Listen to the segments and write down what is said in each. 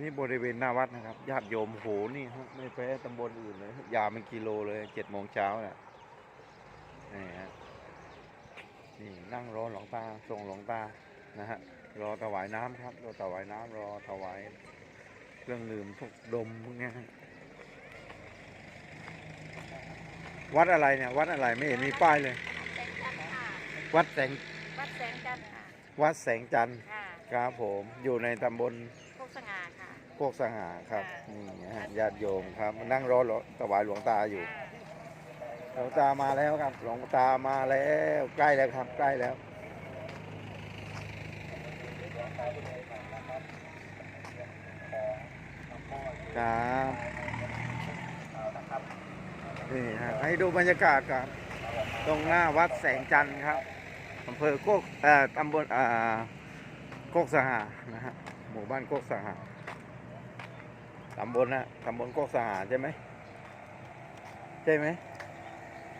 นี่บริเวณหน้าวัดนะครับญาติโยมโหนี่ฮะไม่แพ้ตำบลอื่นเลยยาวเป็นกิโลเลยเจ็ดโมงเช้าน่ะนี่ฮะนี่นั่งรอหลวงตาส่งหลวงตานะฮะรอถวายน้ำครับรอถวายน้ำรอถวายเครื่องดื่มพวกดมพวกเนี้ยฮะวัดอะไรเนี่ยวัดอะไรไม่เห็นมีป้ายเลยแสงจันทร์ค่ะวัดแสงวัดแสงจันทร์ค่ะวัดแสงจันทร์ค่ะครับผมอยู่ในตำบลโคกสง่าค่ะ โคกสหาครับค่ะนี่นะฮะญาติโยมครับมานั่งรอหลวงถวายหลวงตาอยู่ค่ะหลวงตามาแล้วครับ หลวงตามาแล้วใกล้แล้วครับ ใกล้แล้วครับนี่ฮะให้ดูบรรยากาศครับ ตรงหน้าวัดแสงจันทร์ครับอำเภอโคกเอ่อตำบลอ่าโคกสหานะฮะหมู่บ้านโคกสหา ตำบลนะตำบลโคกสหาใช่ไหมใช่ไหม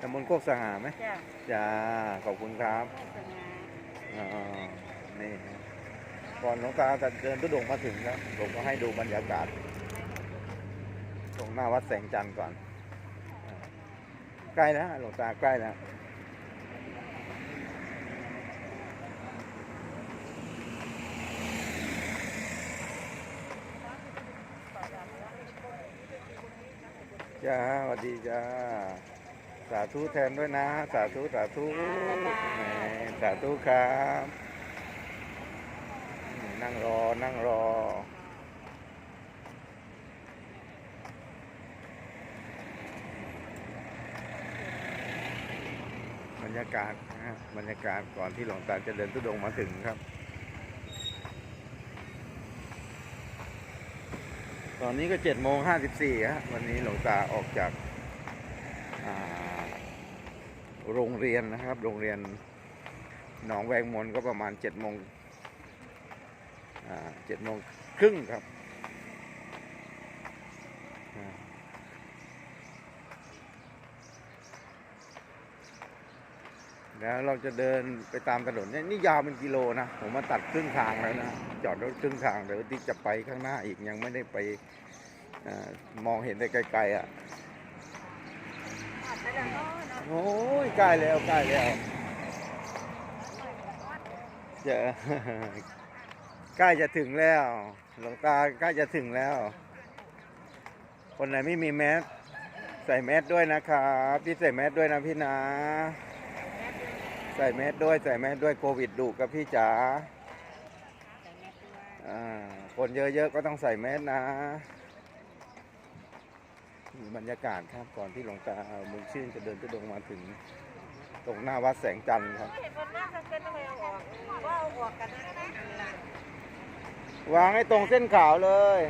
ตำบลโคกสหาไหมจ้ะจ้าขอบคุณครับโคกสง่าอ่านี่ฮะก่อนหลวงตาจะเดินทุดงค์มาถึงครับผมก็ให้ดูบรรยากาศ ตรงหน้าวัดแสงจันทร์ก่อนอ่าใกล้แล้วหลวงตาใกล้แล้ว จ้าสวัสดีจ้า สาธุแทนด้วยนะ สาธุสาธุแหมสาธุครับอืมนั่งรอ นั่งรอ บรรยากาศนะฮะบรรยากาศก่อนที่หลวงตาจะเดินทุดงค์มาถึงครับ ตอนนี้ก็เจ็ดโมงห้าสิบสี่ฮะวันนี้หลวงตาออกจากโรงเรียนนะครับ โรงเรียนหนองแวงมนก็ประมาณเจ็ดโมงเจ็ดโมงครึ่งครับ แล้วเราจะเดินไปตามถนนเนี่ยนี่ยาวเป็นกิโลนะ ผมมาตัดครึ่งทางแล้วนะจอดรถครึ่งทางเดี๋ยวที่จะไปข้างหน้าอีกยังไม่ได้ไปอมองเห็นได้ไกลๆอะอาจจะได้เนาะเนาะโอ้ยใกล้แล้วใกล้แล้วจะใกล้จะถึงแล้ว หลวงตาใกล้จะถึงแล้ว คนไหนไม่มีแมสใส่แมสด้วยนะครับ พี่ใส่แมสด้วยนะพี่นะ ใส่แมสด้วยใส่แมสด้วยโควิดดุกับพี่จ๋าใส่แมสด้วยอ่าคนเยอะๆก็ต้องใส่แมสนะนี่บรรยากาศครับก่อนที่หลวงตามุงชื่นจะเดินทุดงค์มาถึง ตรงหน้าวัดแสงจันทร์ครับเห็นคนนั่งกันเป็นทำไมเอาออกว่าเอาออกกันนะวางให้ตรงเส้นขาวเลย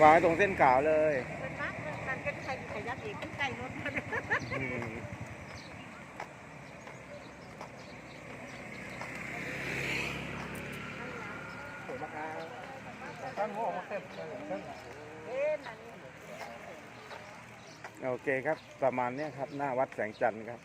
วางให้ตรงเส้นขาวเลยเป็นนักมันเป็นใครขยับอีกใกล้รถมัน อืม โอเคครับ ประมาณเนี้ยครับ หน้าวัดแสงจันทร์ครับ